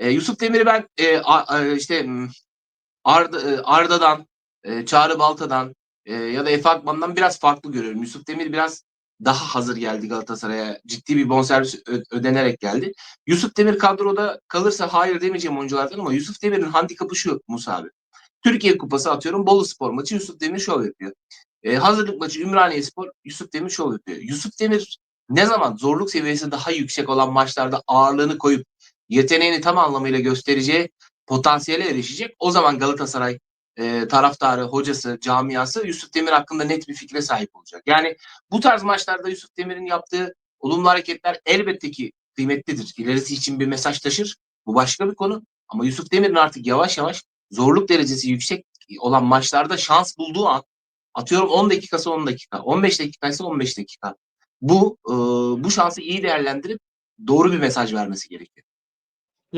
E, Yusuf Demir'i ben e, a, a, işte m, Arda, e, Arda'dan, e, Çağrı Balta'dan e, ya da Efe Akman'dan biraz farklı görüyorum. Yusuf Demir biraz daha hazır geldi Galatasaray'a. Ciddi bir bonservis ödenerek geldi. Yusuf Demir kadroda kalırsa hayır demeyeceğim oyunculardan ama Yusuf Demir'in handikapı şu Musa abi. Türkiye Kupası atıyorum Bolu Spor maçı Yusuf Demir şov yapıyor. E, hazırlık maçı Ümraniye Spor Yusuf Demir şov yapıyor. Yusuf Demir ne zaman zorluk seviyesi daha yüksek olan maçlarda ağırlığını koyup yeteneğini tam anlamıyla göstereceği potansiyele erişecek. O zaman Galatasaray e, taraftarı, hocası, camiası Yusuf Demir hakkında net bir fikre sahip olacak. Yani bu tarz maçlarda Yusuf Demir'in yaptığı olumlu hareketler elbette ki kıymetlidir. İlerisi için bir mesaj taşır. Bu başka bir konu. Ama Yusuf Demir'in artık yavaş yavaş zorluk derecesi yüksek olan maçlarda şans bulduğu an atıyorum 10 dakikası 10 dakika, 15 dakikası 15 dakika. Bu e, bu şansı iyi değerlendirip doğru bir mesaj vermesi gerekiyor.